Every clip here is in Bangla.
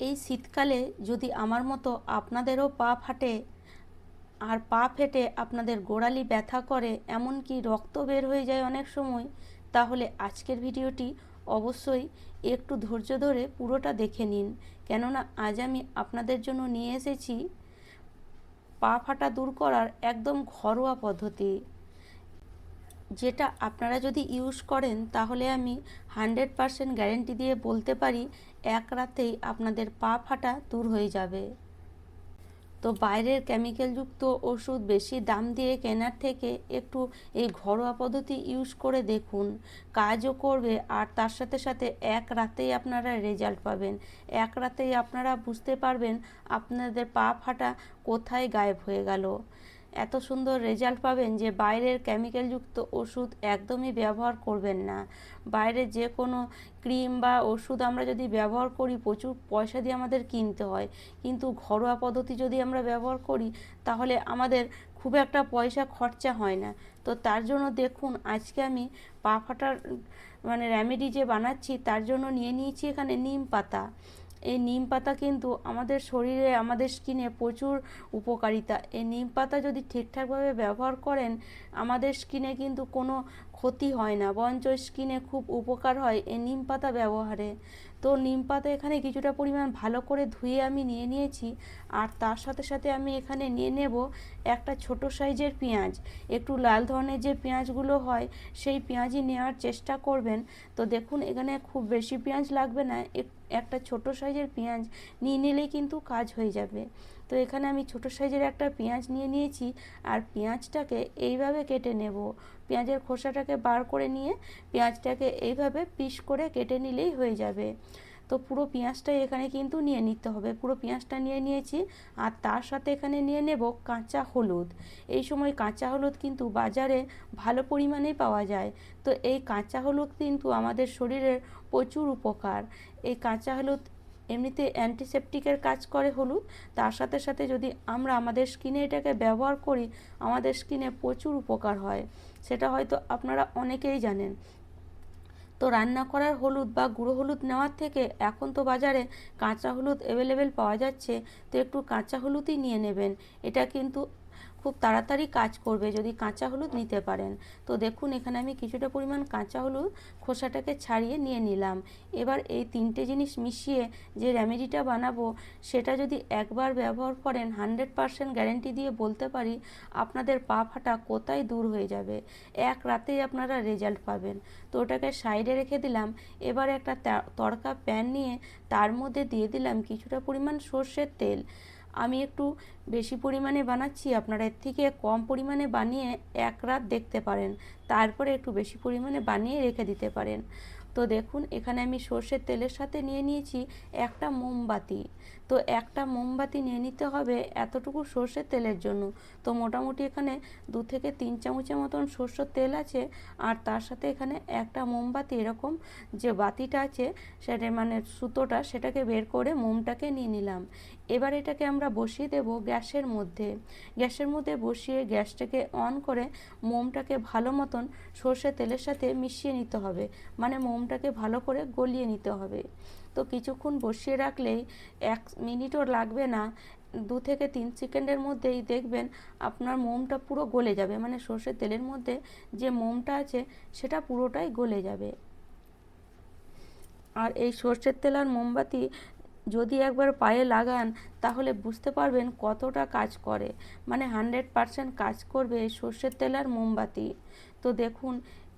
এই শীতকালে যদি আমার মতো আপনাদেরও পা ফাটে আর পা ফেটে আপনাদের গোড়ালি ব্যথা করে, এমনকি রক্ত বের হয়ে যায় অনেক সময়, তাহলে আজকের ভিডিওটি অবশ্যই একটু ধৈর্য ধরে পুরোটা দেখে নিন। কেননা আজ আমি আপনাদের জন্য নিয়ে এসেছি পা ফাটা দূর করার একদম ঘরোয়া পদ্ধতি। যেটা আপনারা যদি ইউজ করেন, তাহলে আমি হান্ড্রেড পারসেন্ট গ্যারেন্টি দিয়ে বলতে পারি, এক রাতেই আপনাদের পা ফাটা দূর হয়ে যাবে। তো বাইরের কেমিক্যালযুক্ত ওষুধ বেশি দাম দিয়ে কেনার থেকে একটু এই ঘরোয়া পদ্ধতি ইউজ করে দেখুন। কাজও করবে, আর তার সাথে সাথে এক রাতেই আপনারা রেজাল্ট পাবেন। এক রাতেই আপনারা বুঝতে পারবেন আপনাদের পা ফাটা কোথায় গায়েব হয়ে গেল। এত সুন্দর রেজাল্ট পাবেন যে বাইরের কেমিক্যালযুক্ত ওষুধ একদমই ব্যবহার করবেন না। বাইরে যে কোনো ক্রিম বা ওষুধ আমরা যদি ব্যবহার করি, প্রচুর পয়সা দিয়ে আমাদের কিনতে হয়। কিন্তু ঘরোয়া পদ্ধতি যদি আমরা ব্যবহার করি, তাহলে আমাদের খুব একটা পয়সা খরচা হয় না। তো তার জন্য দেখুন, আজকে আমি পা ফাটার মানে রেমেডি যে বানাচ্ছি, তার জন্য নিয়ে নিয়েছি এখানে নিম পাতা। এই নিম পাতা কিন্তু আমাদের শরীরে, আমাদের স্কিনে প্রচুর উপকারিতা। এই নিম পাতা যদি ঠিকঠাকভাবে ব্যবহার করেন, আমাদের স্কিনে কিন্তু কোনো ক্ষতি হয় না, বরঞ্চ স্কিনে খুব উপকার হয় এই নিম পাতা ব্যবহারে। তো নিম পাতা এখানে কিছুটা পরিমাণ ভালো করে ধুয়ে আমি নিয়ে নিয়েছি, আর তার সাথে সাথে আমি এখানে নিয়ে নেব একটা ছোট সাইজের পেঁয়াজ। একটু লাল ধরনের যে পেঁয়াজগুলো হয়, সেই পেঁয়াজই নেওয়ার চেষ্টা করবেন। তো দেখুন, এখানে খুব বেশি পেঁয়াজ লাগবে না, একটা ছোট সাইজের পেঁয়াজ নিয়ে নিলেই কিন্তু কাজ হয়ে যাবে। তো এখানে আমি ছোট সাইজের একটা পেঁয়াজ নিয়ে নিয়েছি আর পেঁয়াজটাকে এইভাবে কেটে নেব। পেঁয়াজের খোসাটাকে বার করে নিয়ে পেঁয়াজটাকে এইভাবে পিস করে কেটে নিলেই হয়ে যাবে। তো পুরো পেঁয়াজটাই এখানে কিন্তু নিয়ে নিতে হবে। পুরো পেঁয়াজটা নিয়ে নিয়েছি আর তার সাথে এখানে নিয়ে নেব কাঁচা হলুদ। এই সময় কাঁচা হলুদ কিন্তু বাজারে ভালো পরিমাণে পাওয়া যায়। তো এই কাঁচা হলুদ কিন্তু আমাদের শরীরের প্রচুর উপকার। এই কাঁচা হলুদ এমনিতে অ্যান্টিসেপটিকের কাজ করে হলুদ। তার সাথে সাথে যদি আমরা আমাদের স্কিনে এটাকে ব্যবহার করি, আমাদের স্কিনে প্রচুর উপকার হয়। সেটা হয়তো আপনারা অনেকেই জানেন। তো রান্না করার হলুদ বা গুঁড়ো হলুদ নেওয়ার থেকে এখন তো বাজারে কাঁচা হলুদ অ্যাভেলেবেল পাওয়া যাচ্ছে, তো একটু কাঁচা হলুদই নিয়ে নেবেন। এটা কিন্তু খুব তাড়াতাড়ি কাজ করবে যদি কাঁচা হলুদ নিতে পারেন। তো দেখুন, এখানে আমি কিছুটা পরিমাণ কাঁচা হলুদ খোসাটাকে ছাড়িয়ে নিয়ে নিলাম। এবার এই তিনটে জিনিস মিশিয়ে যে রেমেডিটা বানাবো, সেটা যদি একবার ব্যবহার করেন, হান্ড্রেড পারসেন্ট গ্যারেন্টি দিয়ে বলতে পারি, আপনাদের পা ফাটা কোথায় দূর হয়ে যাবে। এক রাতেই আপনারা রেজাল্ট পাবেন। তো ওটাকে সাইডে রেখে দিলাম। এবার একটা তড়কা প্যান নিয়ে তার মধ্যে দিয়ে দিলাম কিছুটা পরিমাণ সর্ষের তেল। আমি একটু বেশি পরিমাণে বানাচ্ছি, আপনারা এর থেকে কম পরিমাণে বানিয়ে এক রাত দেখতে পারেন। তারপরে একটু বেশি পরিমাণে বানিয়ে রেখে দিতে পারেন। তো দেখুন, এখানে আমি সর্ষের তেলের সাথে নিয়ে নিয়েছি একটা মোমবাতি। তো একটা মোমবাতি নিয়ে নিতে হবে এতটুকু সর্ষের তেলের জন্য। তো মোটামুটি এখানে দু থেকে তিন চামচের মতন সর্ষের তেল আছে, আর তার সাথে এখানে একটা মোমবাতি এরকম যে বাতিটা আছে, সেটা মানে সুতোটা, সেটাকে বের করে মোমটাকে নিয়ে নিলাম। এবার এটাকে আমরা বসিয়ে দেব গ্যাসের মধ্যে। গ্যাসের মধ্যে বসিয়ে গ্যাসটাকে অন করে মোমটাকে ভালো মতন সর্ষের তেলের সাথে মিশিয়ে নিতে হবে। মানে মোমটাকে ভালো করে গলিয়ে নিতে হবে। তো কিছুক্ষণ বসিয়ে রাখলেই এক মিনিটও লাগবে না। দু থেকে তিন সেকেন্ডের মধ্যেই দেখবেন আপনার মোমটা পুরো গলে যাবে। মানে সর্ষের তেলের মধ্যে যে মোমটা আছে সেটা পুরোটাই গলে যাবে। আর এই সর্ষের তেল আর মোমবাতি যদি একবার পায়ে লাগান, তাহলে বুঝতে পারবেন কতটা কাজ করে। মানে হান্ড্রেড পারসেন্ট কাজ করবে সর্ষের তেল আর মোমবাতি। তো দেখুন,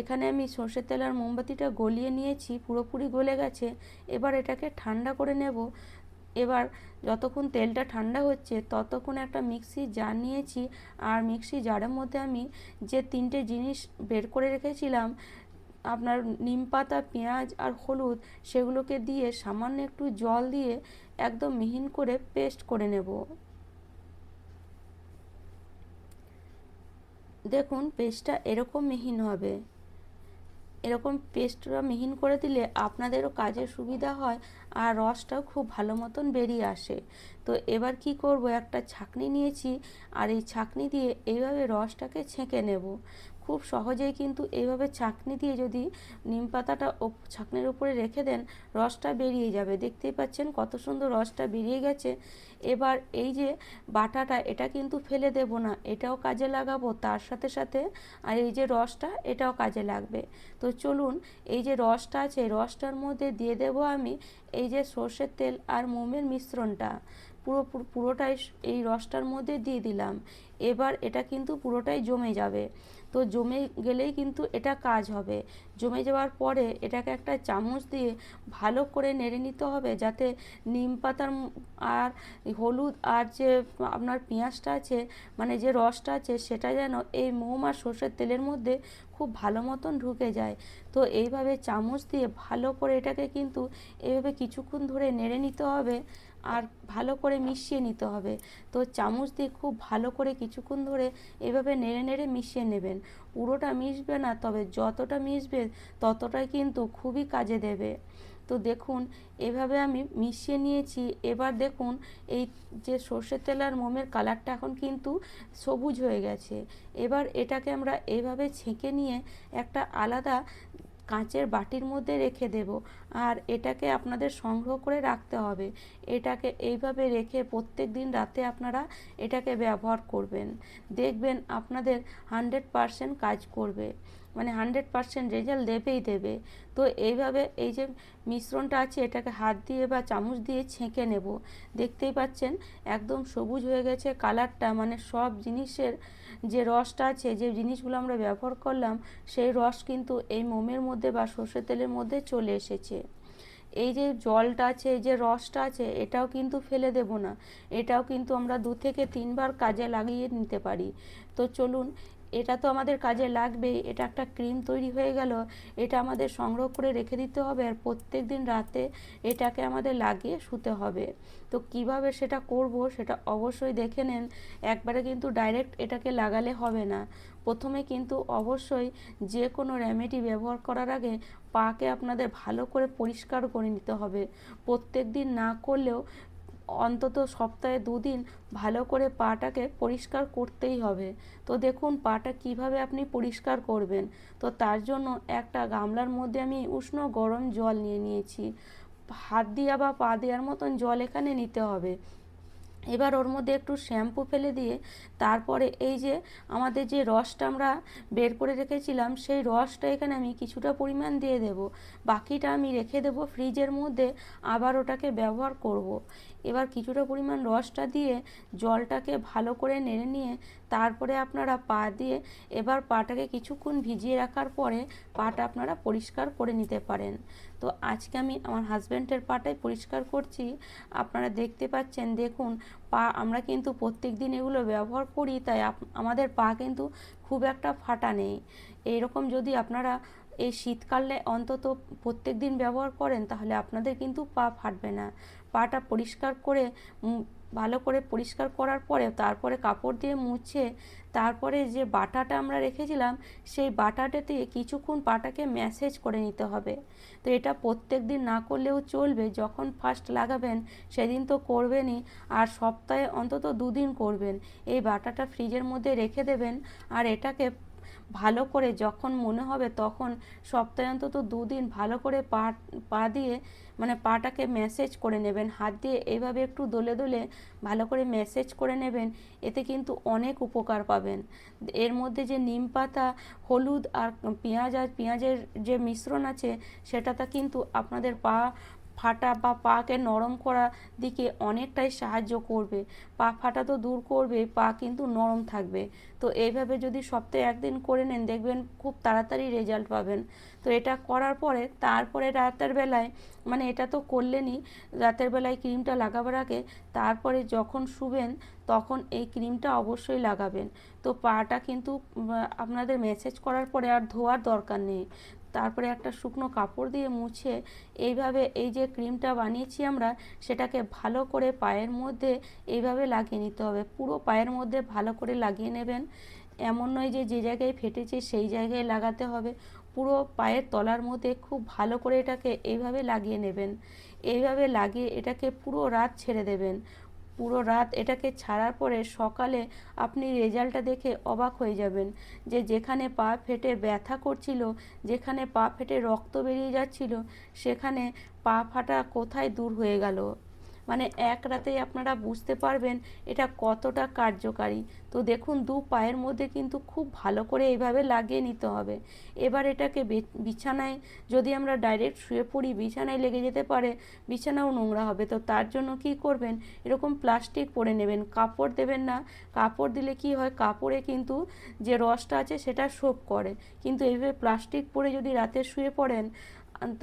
এখানে আমি সর্ষের তেল আর মোমবাতিটা গলিয়ে নিয়েছি, পুরোপুরি গলে গেছে। এবার এটাকে ঠান্ডা করে নেব। এবার যতক্ষণ তেলটা ঠান্ডা হচ্ছে, ততক্ষণ একটা মিক্সি জার নিয়েছি। আর মিক্সি জারের মধ্যে আমি যে তিনটে জিনিস বের করে রেখেছিলাম আপনার নিম পাতা, পেঁয়াজ আর হলুদ সেগুলোকে দিয়ে সামান্য একটু জল দিয়ে একদম মিহিন করে পেস্ট করে নেব। দেখুন, পেস্টটা এরকম মিহিন হবে। এরকম পেস্টটা মিহিন করে দিলে আপনাদেরও কাজের সুবিধা হয় আর রসটাও খুব ভালো মতন বেরিয়ে আসে। তো এবার কি করব? একটা ছাকনি নিয়েছি আর এই ছাকনি দিয়ে এইভাবে রসটাকে ছেঁকে নেব। খুব সহজেই কিন্তু এইভাবে ছাঁকনি দিয়ে যদি নিম পাতাটা ছাঁকনির উপরে রেখে দেন, রসটা বেরিয়ে যাবে। দেখতেই পাচ্ছেন কত সুন্দর রসটা বেরিয়ে গেছে। এবার এই যে বাটাটা, এটা কিন্তু ফেলে দেব না, এটাও কাজে লাগাবো। তার সাথে সাথে আর এই যে রসটা, এটাও কাজে লাগবে। তো চলুন, এই যে রসটা আছে, রসটার মধ্যে দিয়ে দেব আমি এই যে সর্ষের তেল আর মোমের মিশ্রণটা। পুরো, পুরো- পুরোটাই এই রসটার মধ্যে দিয়ে দিলাম। এবার এটা কিন্তু পুরোটাই জমে যাবে। তো জমে গেলেই কিন্তু এটা কাজ হবে। জমে যাওয়ার পরে এটাকে একটা চামচ দিয়ে ভালো করে নেড়ে নিতে হবে যাতে নিম পাতার আর হলুদ আর যে আপনার পেঁয়াজটা আছে মানে যে রসটা আছে, সেটা যেন এই মোম আর সর্ষের তেলের মধ্যে খুব ভালো মতন ঢুকে যায়। তো এইভাবে চামচ দিয়ে ভালো করে এটাকে কিন্তু এইভাবে কিছুক্ষণ ধরে নেড়ে নিতে হবে আর ভালো করে মিশিয়ে নিতে হবে। তো চামচ দিয়ে খুব ভালো করে কিছুক্ষণ ধরে এভাবে নেড়ে নেড়ে মিশিয়ে নেবেন। পুরোটা মিশবে না, তবে যতটা মিশবে ততটাই কিন্তু খুবই কাজে দেবে। তো দেখুন, এভাবে আমি মিশিয়ে নিয়েছি। এবার দেখুন, এই যে সর্ষের তেল আর মোমের কালারটা এখন কিন্তু সবুজ হয়ে গেছে। এবার এটাকে আমরা এভাবে ছেঁকে নিয়ে একটা আলাদা কাঁচের বাটির মধ্যে রেখে দেব। আর এটাকে আপনাদের সংগ্রহ করে রাখতে হবে। এটাকে এইভাবে রেখে প্রত্যেক দিন রাতে আপনারা এটাকে ব্যবহার করবেন। দেখবেন আপনাদের হান্ড্রেড পারসেন্ট কাজ করবে। মানে হান্ড্রেড পারসেন্ট রেজাল্ট দেবেই দেবে। তো এইভাবে এই যে মিশ্রণটা আছে, এটাকে হাত দিয়ে বা চামচ দিয়ে ছেঁকে নেব। দেখতেই পাচ্ছেন, একদম সবুজ হয়ে গেছে কালারটা মানে সব জিনিসের যে রসটা আছে, যে জিনিসগুলো আমরা ব্যবহার করলাম, সেই রস কিন্তু এই মোমের মধ্যে বা সর্ষের তেলের মধ্যে চলে এসেছে। এই যে জলটা আছে, এই যে রসটা আছে, এটাও কিন্তু ফেলে দেব না। এটাও কিন্তু আমরা দু থেকে তিনবার কাজে লাগিয়ে নিতে পারি। তো চলুন এটা তো আমাদের কাজে লাগবেই, এটা একটা ক্রিম তৈরি হয়ে গেল, এটা আমাদের সংগ্রহ করে রেখে দিতে হবে আর প্রত্যেক দিন রাতে এটাকে আমাদের লাগিয়ে শুতে হবে। তো কীভাবে সেটা করব সেটা অবশ্যই দেখে নেন, একবারে কিন্তু ডাইরেক্ট এটাকে লাগালে হবে না। প্রথমে কিন্তু অবশ্যই যে কোনো রেমেডি ব্যবহার করার আগে পাকে আপনাদের ভালো করে পরিষ্কার করে নিতে হবে। প্রত্যেক দিন না করলেও অন্তত সপ্তাহে দুদিন ভালো করে পাটাকে পরিষ্কার করতেই হবে। তো দেখুন পাটা কীভাবে আপনি পরিষ্কার করবেন। তো তার জন্য একটা গামলার মধ্যে আমি উষ্ণ গরম জল নিয়ে নিয়েছি। হাত দিয়া বা পা দেওয়ার মতন জল এখানে নিতে হবে। এবার ওর মধ্যে একটু শ্যাম্পু ফেলে দিয়ে তারপরে এই যে আমাদের যে রসটা আমরা বের করে রেখেছিলাম, সেই রসটা এখানে আমি কিছুটা পরিমাণ দিয়ে দেব। বাকিটা আমি রেখে দেব ফ্রিজের মধ্যে, আবার ওটাকে ব্যবহার করব। এবার কিছুটা পরিমাণ রসটা দিয়ে জলটাকে ভালো করে নেড়ে নিয়ে তারপরে আপনারা পা দিয়ে এবার পাটাকে কিছুক্ষণ ভিজিয়ে রাখার পরে পাটা আপনারা পরিষ্কার করে নিতে পারেন। তো আজকে আমি আমার হাজব্যান্ডের পাটাই পরিষ্কার করছি। আপনারা দেখতে পাচ্ছেন, দেখুন, পা আমরা কিন্তু প্রত্যেক দিন এগুলো ব্যবহার করি, তাই আমাদের পা কিন্তু খুব একটা ফাটা নেই। এইরকম যদি আপনারা এই শীতকালে অন্তত প্রত্যেক দিন ব্যবহার করেন, তাহলে আপনাদের কিন্তু পা ফাটবে না। পাটা পরিষ্কার করে ভালো করে পরিষ্কার করার পরে তারপরে কাপড় দিয়ে মুছে, তারপরে যে বাটাটা আমরা রেখেছিলাম, সেই বাটাটাতে কিছুক্ষণ পাটাকে ম্যাসেজ করে নিতে হবে। তো এটা প্রত্যেক দিন না করলেও চলবে, যখন ফার্স্ট লাগাবেন সেদিন তো করবেনই, আর সপ্তাহে অন্তত দুদিন করবেন। এই বাটাটা ফ্রিজের মধ্যে রেখে দেবেন, আর এটাকে ভালো করে যখন মনে হবে তখন সপ্তাহে অন্তত দুদিন ভালো করে পা পা দিয়ে মানে পাটাকে ম্যাসেজ করে নেবেন। হাত দিয়ে এইভাবে একটু দোলে দোলে ভালো করে ম্যাসেজ করে নেবেন, এতে কিন্তু অনেক উপকার পাবেন। এর মধ্যে যে নিম পাতা, হলুদ আর পেঁয়াজ আর পেঁয়াজের যে মিশ্রণ আছে সেটাতে কিন্তু আপনাদের পা ফাটা বা পাকে নরম করা দিকে অনেকটাই সাহায্য করবে। পা ফাটা তো দূর করবে, পা কিন্তু নরম থাকবে। তো এইভাবে যদি সপ্তাহে একদিন করে নেন, দেখবেন খুব তাড়াতাড়ি রেজাল্ট পাবেন। তো এটা করার পরে তারপরে রাতের বেলায় মানে এটা তো করলেনই, রাতের বেলায় ক্রিমটা লাগাবার আগে তারপরে যখন শুবেন, তখন এই ক্রিমটা অবশ্যই লাগাবেন। তো পাটা কিন্তু আপনাদের মেসেজ করার পরে আর ধোয়ার দরকার নেই। তারপরে একটা শুকনো কাপড় দিয়ে মুছে এইভাবে এই যে ক্রিমটা বানিয়েছি আমরা, সেটাকে ভালো করে পায়ের মধ্যে এইভাবে লাগিয়ে নিতে হবে। পুরো পায়ের মধ্যে ভালো করে লাগিয়ে নেবেন। এমন নয় যে যে জায়গায় ফেটেছে সেই জায়গায় লাগাতে হবে। পুরো পায়ের তলার মধ্যে খুব ভালো করে এটাকে এইভাবে লাগিয়ে নেবেন। এইভাবে লাগিয়ে এটাকে পুরো রাত ছেড়ে দেবেন। পুরো রাত এটাকে ছাড়ার পরে সকালে আপনি রেজাল্টটা দেখে অবাক হয়ে যাবেন যে যেখানে পা ফেটে ব্যথা করছিল, যেখানে পা ফেটে রক্ত বেরিয়ে যাচ্ছিল, সেখানে পা ফাটা কোথায় দূর হয়ে গেল। মানে এক রাতেই আপনারা বুঝতে পারবেন এটা কতটা কার্যকারী। তো দেখুন, দু পায়ের মধ্যে কিন্তু খুব ভালো করে এইভাবে লাগিয়ে নিতে হবে। এবার এটাকে বিছানায় যদি আমরা ডাইরেক্ট শুয়ে পড়ি, বিছানায় লেগে যেতে পারে, বিছানাও নোংরা হবে। তো তার জন্য কি করবেন? এরকম প্লাস্টিক পরে নেবেন। কাপড় দেবেন না। কাপড় দিলে কি হয়? কাপড়ে কিন্তু যে রসটা আছে সেটা শোপ করে। কিন্তু এইভাবে প্লাস্টিক পরে যদি রাতে শুয়ে পড়েন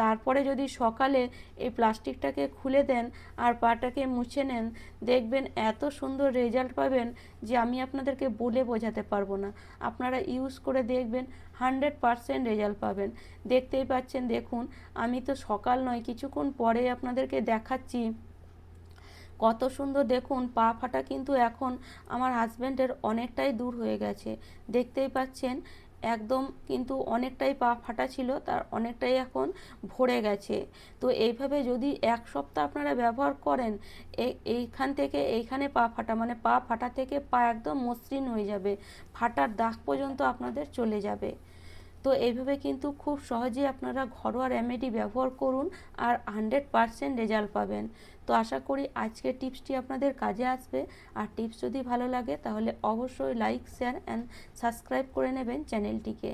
তারপরে যদি সকালে এই প্লাস্টিকটাকে খুলে দেন আর পাটাকে মুছে নেন, দেখবেন এত সুন্দর রেজাল্ট পাবেন যে আমি আপনাদেরকে বলে বোঝাতে পারব না। আপনারা ইউজ করে দেখবেন হান্ড্রেড পারসেন্ট রেজাল্ট পাবেন। দেখতেই পাচ্ছেন, দেখুন, আমি তো সকাল নয়, কিছুক্ষণ পরে আপনাদেরকে দেখাচ্ছি। কত সুন্দর, দেখুন, পা ফাটা কিন্তু এখন আমার হাজব্যান্ডের অনেকটাই দূর হয়ে গেছে। দেখতেই পাচ্ছেন একদম কিন্তু অনেকটাই পা ফাটা ছিল, তার অনেকটাই এখন ভরে গেছে। তো এইভাবে যদি এক সপ্তাহ আপনারা ব্যবহার করেন এই- এইখান থেকে এইখানে পা ফাটা মানে পা ফাটা থেকে পা একদম মসৃণ হয়ে যাবে, ফাটার দাগ পর্যন্ত আপনাদের চলে যাবে। তো এইভাবে কিন্তু খুব সহজেই আপনারা ঘরোয়া রেমেডি ব্যবহার করুন আর হান্ড্রেড পারসেন্ট রেজাল্ট পাবেন। তো আশা করি আজকের টিপসটি আপনাদের কাজে আসবে। আর টিপস যদি ভালো লাগে তাহলে অবশ্যই লাইক শেয়ার অ্যান্ড সাবস্ক্রাইব করে নেবেন চ্যানেলটিকে।